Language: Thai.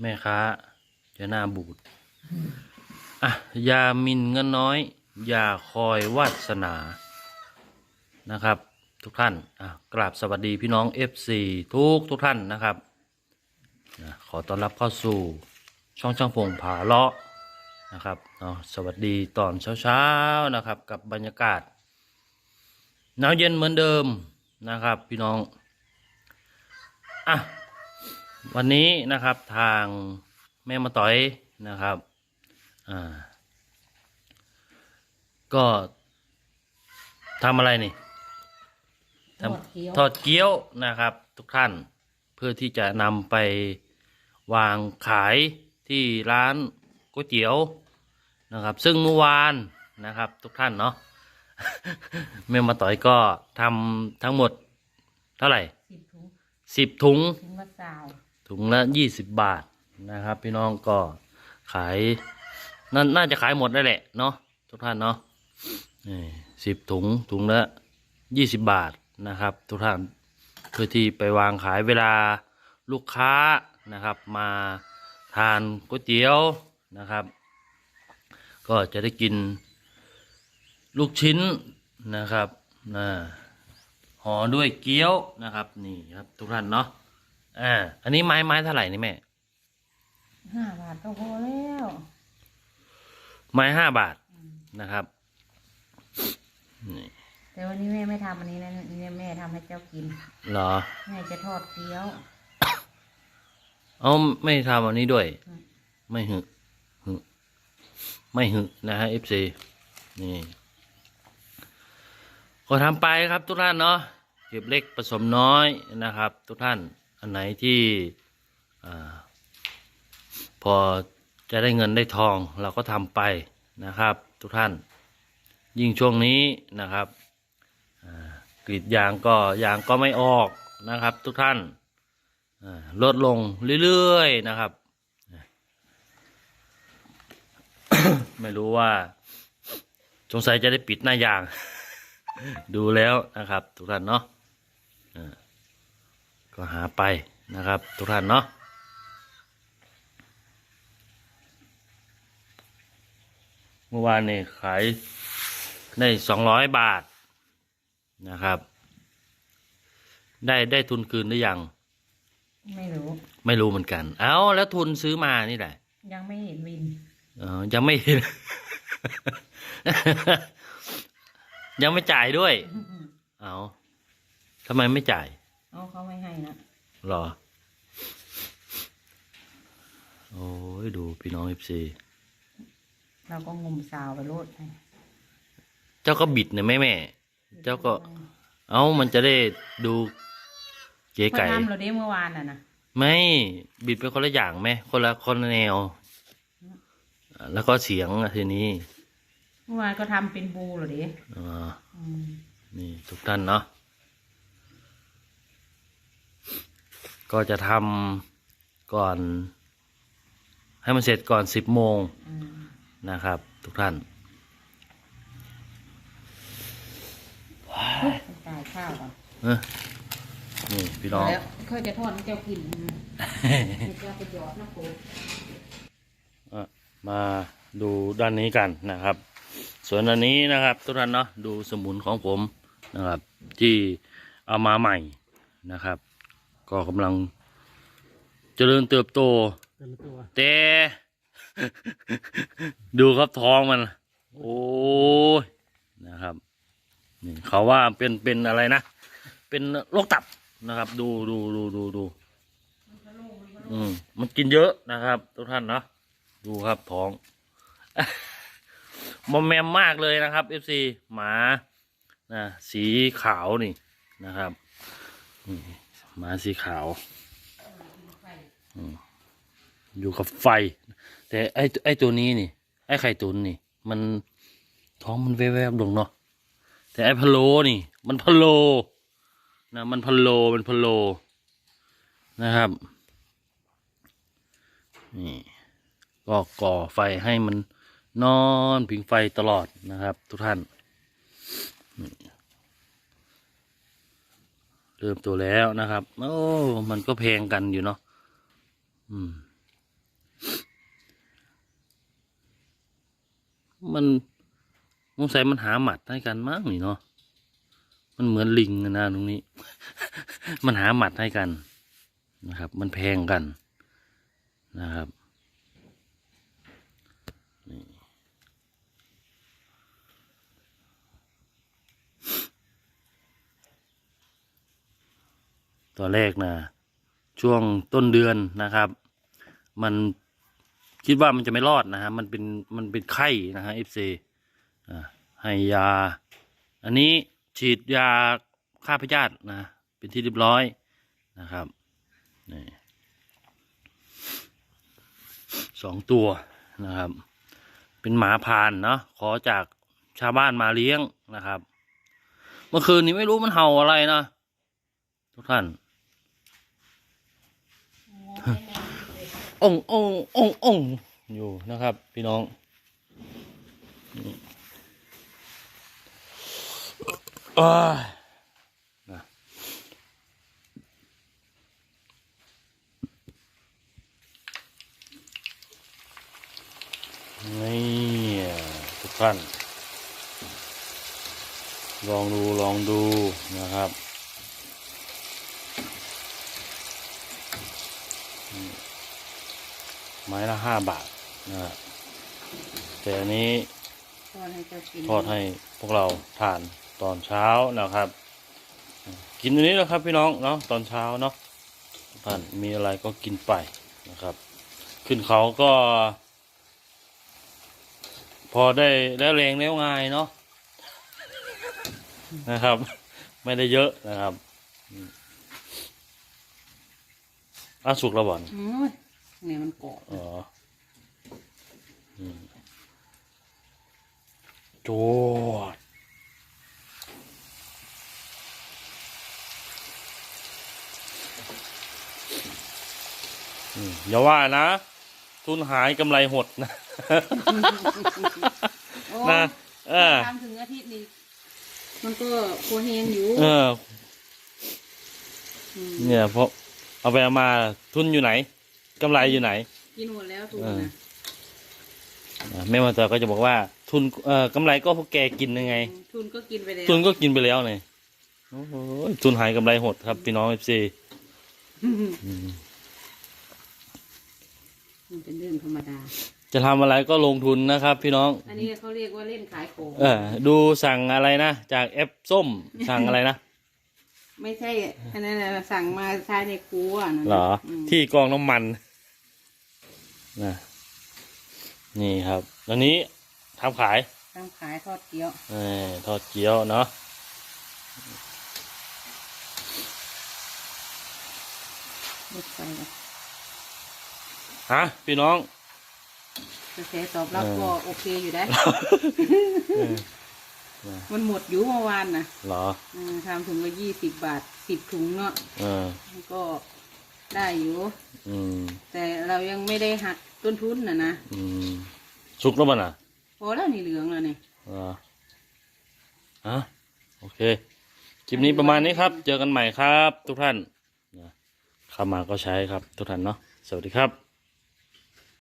แม่ค้า จะหน้าบูดอะอยามินเงินน้อย อย่าคอยวาสนานะครับ ทุกท่านอะกราบสวัสดีพี่น้อง FC ทุกทุกท่านนะครับนะขอต้อนรับเข้าสู่ช่องช่างพงผาเลาะนะครับเนาะสวัสดีตอนเช้าๆนะครับ กับบรรยากาศหนาวเย็นเหมือนเดิมนะครับ พี่น้องอะ วันนี้นะครับทางแม่มาต่อยนะครับอ่าก็ทำอะไรนี่ททอดเกี๊ยวำทอดเกี๊ยวนะครับ ทุกท่านเพื่อที่จะนำไปวางขายที่ร้านก๋วยเตี๋ยวนะครับ ซึ่งเมื่อวานนะครับ ทุกท่านเนาะแม่มาต่อยก็ทำทั้งหมดเท่าไหร่สิบถุงสิบถุงถุงละสาว ถุงละยี่สิบบาทนะครับ พี่น้องก็ขายนน่าจะขายหมดได้แหละเนาะทุกท่านเนาะสิบถุงถุงละยี่สิบบาทนะครับ ทุกท่านเพื่อที่ไปวางขายเวลาลูกค้านะครับ มาทานก๋วยเตี๋ยวนะครับ ก็จะได้กินลูกชิ้นนะครับนะห่อด้วยเกี๊ยวนะครับนี่ครับทุกท่านเนาะ อ่า อันนี้ไม้ไม้เท่าไหร่นี่แม่ ห้าบาทก็พอแล้วไม้ห้าบาทนะครับนี่แต่วันนี้แม่ไม่ทำอันนี้นะเนี่ยแม่ทำให้เจ้ากิน เหรอ แม่จะทอดเกี๊ยว เอาไม่ทำอันนี้ด้วย อืม ไม่หึหึไม่หึนะฮะ FC นี่ก็ทำไปครับทุกท่านเนาะเก็บเล็กผสมน้อยนะครับ ทุกท่าน อันไหนที่อพอจะได้เงินได้ทองเราก็ทำไปนะครับ ทุกท่าน ยิ่งช่วงนี้นะครับกรีดยางก็ยางก็ไม่ออกนะครับ ทุกท่านลดลงเรื่อยๆนะครับ ไม่รู้ว่า สงสัยจะได้ปิดหน้ายาง ดูแล้วนะครับ ทุกท่านเนาะ ก็หาไปนะครับ ทุกท่านเนาะเมื่อวานนี่ขายได้สองร้อยบาทนะครับ ได้ได้ทุนคืนหรือยัง ไม่รู้ ไม่รู้เหมือนกัน เอาแล้วทุนซื้อมานี่แหละ ยังไม่เห็นวินเออยังไม่เห็น ยังไม่จ่ายด้วย เอาทำไมไม่จ่าย เอาเขาไม่ให้นะหรอ โอ้ยดูพี่น้องเอฟซีเราก็งมสาวไปโลดไปเจ้าก็บิดเนี่ยแม่แม่ เจ้าก็ เอามันจะได้ดูเก๋เมื่อไก่ ทำเราได้เมื่อวานน่ะนะไม่บิดเป็นคนละอย่างไหมคนละคนละแนว แล้วก็เสียงอะทีนี้เมื่อวานก็ทำเป็นบูเหรอเด้อ่าอืมนี่ทุกท่านเนาะ ก็จะทำก่อน ให้มันเสร็จก่อนสิบโมงอืมนะครับ ทุกท่านจ่ายข้าวก่อนเออนี่พี่น้องแล้วค่อยจะทอดให้เจ้ากินเจ้าไปหยอดนะโคอะมาดูด้านนี้กันนะครับ ส่วนอันนี้นะครับ ทุกท่านเนาะดูสมุนของผมนะครับ ที่เอามาใหม่นะครับ ก็กำลังเจริญเติบโต แต่ละตัวแต่ ดูครับท้องมัน โอ้ยนะครับนี่เขาว่าเป็นเป็นอะไรนะ เป็นโรคตับนะครับ ดูดูดูดูดูอืมมันกินเยอะนะครับ ทุกท่านเนาะดูครับท้อง มอมแมมมากเลยนะครับเอฟซีหมานะสีขาวนี่นะครับนี่ห มาสีขาวอยู่กับไฟ แต่ไอ้ไอ้ตัวนี้นี่ ไอ้ไข่ตุนนี่ มันท้องมันแวบๆลงเนาะแต่ไอ้พะโลนี่ มันพะโลนะมันพะโลมันพะโลนะครับนี่ก็ก่อไฟให้มันนอน ผิงไฟตลอดนะครับ ทุกท่านนี่ เริ่มตัวแล้วนะครับ โอ้ มันก็แพงกันอยู่เนาะอืม มันสงสัยมันหาหมัดให้กันมากงนี่เนาะ มันเหมือนลิงนะตรงนี้ มันหาหมัดให้กันนะครับ มันแพงกันนะครับ ตอนแรกนะช่วงต้นเดือนนะครับ มันคิดว่ามันจะไม่รอดนะฮะมันเป็นมันเป็นไข้นะฮะเอฟซีให้ยา อันนี้ฉีดยาฆ่าพยาธินะ เป็นที่เรียบร้อยนะครับนี่สองตัวนะครับ เป็นหมาพานเนาะขอจากชาวบ้านมาเลี้ยงนะครับ เมื่อคืนนี้ไม่รู้มันเห่าอะไรนะทุกท่าน ององององอยู่นะครับ พี่น้องอนะนี่ทุกท่านลองดูลองดูนะครับ ไม้ละห้าบาทนะฮะแต่อันนี้ทอดให้เจ้ากินทอดให้พวกเราทานตอนเช้านะครับ กินอันนี้แหละครับพี่น้องเนาะตอนเช้าเนาะท่านมีอะไรก็กินไปนะครับ ขึ้นเขาก็ พอได้ได้แรงแล้วง่ายเนาะนะครับ ไม่ได้เยอะนะครับอืมอะสุกแล้วบ่อนโอ้ย เนี่ยมันกรอบอ๋ออืมจวดอืมอย่าว่านะ ทุนหายกำไรหดนะโอ้นะเออทำถึงอาทิตย์นี้มันก็ครัวเฮงอยู่ เออมเนี่ยเพราะเอาไปเอามาทุนอยู่ไหน กำไรอยู่ไหน กินหมดแล้วถูกเออนะอะแม่มาเตอก็จะบอกว่า ทุนเอ่อกำไรก็พวกแกกินยังไง ทุนก็กินไปแล้วทุนก็กินไปแล้วเนี่ยโอ้โหทุนหายกำไรหดครับพี่น้องเอฟซีมันเป็นเรื่องธรรมดา จะทำอะไรก็ลงทุนนะครับ พี่น้อง อันนี้เขาเรียกว่าเล่นขายของ เออดูสั่งอะไรนะ จากแอปส้มสั่งอะไรนะ ไม่ใช่อันนั้นน่ะสั่งมาใช้ในครัวนะเหรอ ม ที่กองน้ำมัน นะนี่ครับอันนี้ทำขายทำขายทอดเกี๊ยวเออทอดเกี๊ยวเนาะรถไฟนะฮะพี่น้องกระแสตอบรับเออก็โอเคอยู่ได้เออมันหมดอยู่เมื่อวานนะเหรอเออทำถุงละยี่สิบบาทสิบถุงเนาะเออมันก็ ได้อยู่ อืมแต่เรายังไม่ได้หักต้นทุนนะนะอืมสุกแล้วมันอะพอแล้วนี่เหลืองแล้วนี่เหรอฮะโอเค คลิปนี้ประมาณนี้ครับ เจอกันใหม่ครับ ทุกท่านนะเข้ามาก็ใช้ครับ ทุกท่านเนาะสวัสดีครับ